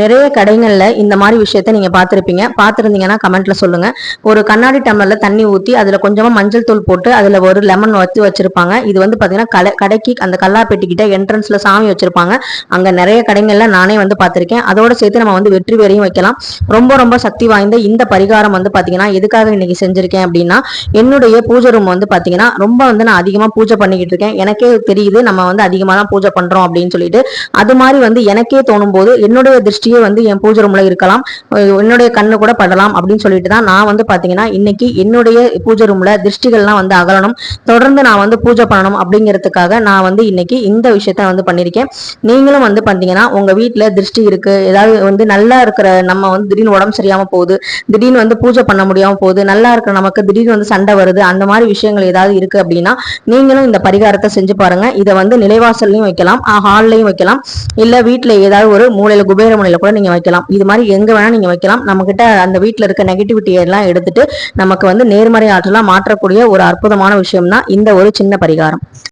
நிறைய கடைகளில் இந்த மாதிரி விஷயத்த நீங்கள் பார்த்துருப்பீங்க. பார்த்துருந்தீங்கன்னா கமெண்ட்ல சொல்லுங்க. ஒரு கண்ணாடி டம்ளரில் தண்ணி ஊற்றி அதில் கொஞ்சமாக மஞ்சள் தூள் போட்டு அதில் ஒரு லெமன் வச்சு வச்சிருப்பாங்க. இது வந்து பார்த்தீங்கன்னா கலை கடைக்கு அந்த கல்லாப்பெட்டிக்கிட்ட என்ட்ரன்ஸில் சாமி வச்சிருப்பாங்க. அங்கே நிறைய கடைகளில் நானே வந்து பார்த்துருக்கேன். அதோட சேர்த்து நம்ம வந்து வெற்றி வேறையும் வைக்கலாம். ரொம்ப ரொம்ப சக்தி வாய்ந்த இந்த பரிகாரம் வந்து பார்த்தீங்கன்னா எதுக்காக இன்னைக்கு செஞ்சிருக்கேன் அப்படின்னா என்னுடைய பூஜை ரூம் வந்து பார்த்தீங்கன்னா ரொம்ப வந்து நான் அதிகமாக பூஜை பண்ணிக்கிட்டு இருக்கேன். எனக்கே தெரியுது நம்ம வந்து அதிகமாக தான் பூஜை பண்ணுறோம் அப்படின்னு சொல்லிட்டு. அது மாதிரி வந்து எனக்கே தோணும் போது என்னுடைய திருஷ்டி திருஷ்டியே வந்து என் பூஜை ரூம்ல இருக்கலாம். என்னுடைய கண்ணு கூட படலாம் அப்படின்னு சொல்லிட்டு தான் நான் வந்து பாத்தீங்கன்னா இன்னைக்கு என்னுடைய பூஜை ரூம்ல திருஷ்டிகள்லாம் வந்து அகலணும். தொடர்ந்து நான் வந்து பூஜை பண்ணணும் அப்படிங்கிறதுக்காக நான் வந்து இன்னைக்கு இந்த விஷயத்த வந்து பண்ணியிருக்கேன் நீங்களும் வந்து பாத்தீங்கன்னா உங்க வீட்டுல திருஷ்டி இருக்கு. ஏதாவது வந்து நல்லா இருக்கிற நம்ம வந்து திடீர்னு உடம்பு சரியாம போகுது. திடீர்னு வந்து பூஜை பண்ண முடியாம போகுது. நல்லா இருக்கிற நமக்கு திடீர்னு வந்து சண்டை வருது. அந்த மாதிரி விஷயங்கள் ஏதாவது இருக்கு அப்படின்னா நீங்களும் இந்த பரிகாரத்தை செஞ்சு பாருங்க. இதை வந்து நிலைவாசல்லையும் வைக்கலாம். ஹால்லையும் வைக்கலாம். இல்ல வீட்டுல ஏதாவது ஒரு மூலையில குபேர மூலையில கூட நீங்க வைக்கலாம். இது மாதிரி எங்க வேணா நீங்க வைக்கலாம். நம்ம கிட்ட அந்த வீட்ல இருக்க நெகட்டிவிட்டி எல்லாம் எடுத்துட்டு நமக்கு வந்து நேர்மறை ஆற்றலா மாற்றக்கூடிய ஒரு அற்புதமான விஷயம் தான் இந்த ஒரு சின்ன பரிகாரம்.